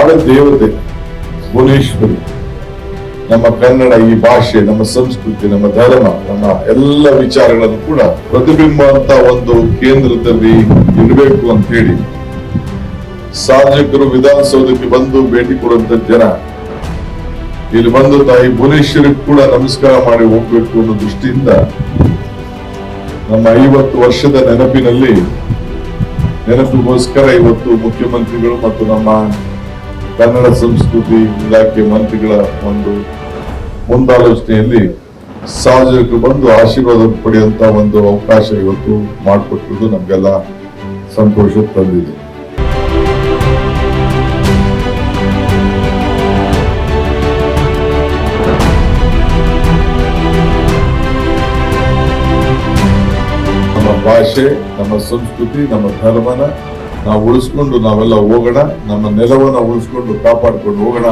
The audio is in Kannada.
ನಾಡ ದೇವತೆ ಭುವನೇಶ್ವರಿ. ನಮ್ಮ ಕನ್ನಡ ಈ ಭಾಷೆ, ನಮ್ಮ ಸಂಸ್ಕೃತಿ, ನಮ್ಮ ಧರ್ಮ, ನಮ್ಮ ಎಲ್ಲ ವಿಚಾರಗಳನ್ನು ಕೂಡ ಪ್ರತಿಬಿಂಬ ಅಂತ ಒಂದು ಕೇಂದ್ರದಲ್ಲಿ ಇರಬೇಕು ಅಂತ ಹೇಳಿ ಸಾರ್ವಜನಿಕರು ವಿಧಾನಸೌಧಕ್ಕೆ ಬಂದು ಭೇಟಿ ಕೊಡುವಂತ ಜನ, ಇಲ್ಲಿ ಬಂದು ತಾಯಿ ಭುವನೇಶ್ವರಿ ಕೂಡ ನಮಸ್ಕಾರ ಮಾಡಿ ಹೋಗ್ಬೇಕು ಅನ್ನೋ ದೃಷ್ಟಿಯಿಂದ ನಮ್ಮ ಐವತ್ತು ವರ್ಷದ ನೆನಪಿನಲ್ಲಿ ನೆನಪಿಗೋಸ್ಕರ ಇವತ್ತು ಮುಖ್ಯಮಂತ್ರಿಗಳು ಮತ್ತು ನಮ್ಮ ಕನ್ನಡ ಸಂಸ್ಕೃತಿ ಇಲಾಖೆ ಮಂತ್ರಿಗಳ ಒಂದು ಮುಂದಾಲೋಚನೆಯಲ್ಲಿ ಸಾರ್ವಜನಿಕರು ಬಂದು ಆಶೀರ್ವಾದ ಪಡೆಯುವಂತ ಒಂದು ಅವಕಾಶ ಇವತ್ತು ಮಾಡಿಕೊಟ್ಟಿದ್ದು ನಮಗೆಲ್ಲ ಸಂತೋಷ ತಂದಿದೆ. ನಮ್ಮ ಭಾಷೆ, ನಮ್ಮ ಸಂಸ್ಕೃತಿ, ನಮ್ಮ ಧರ್ಮನ ನಾವು ಉಳಿಸ್ಕೊಂಡು ನಾವೆಲ್ಲ ಹೋಗೋಣ ನಮ್ಮ ನೆಲವನ್ನು ಉಳಿಸ್ಕೊಂಡು ಕಾಪಾಡ್ಕೊಂಡು ಹೋಗೋಣ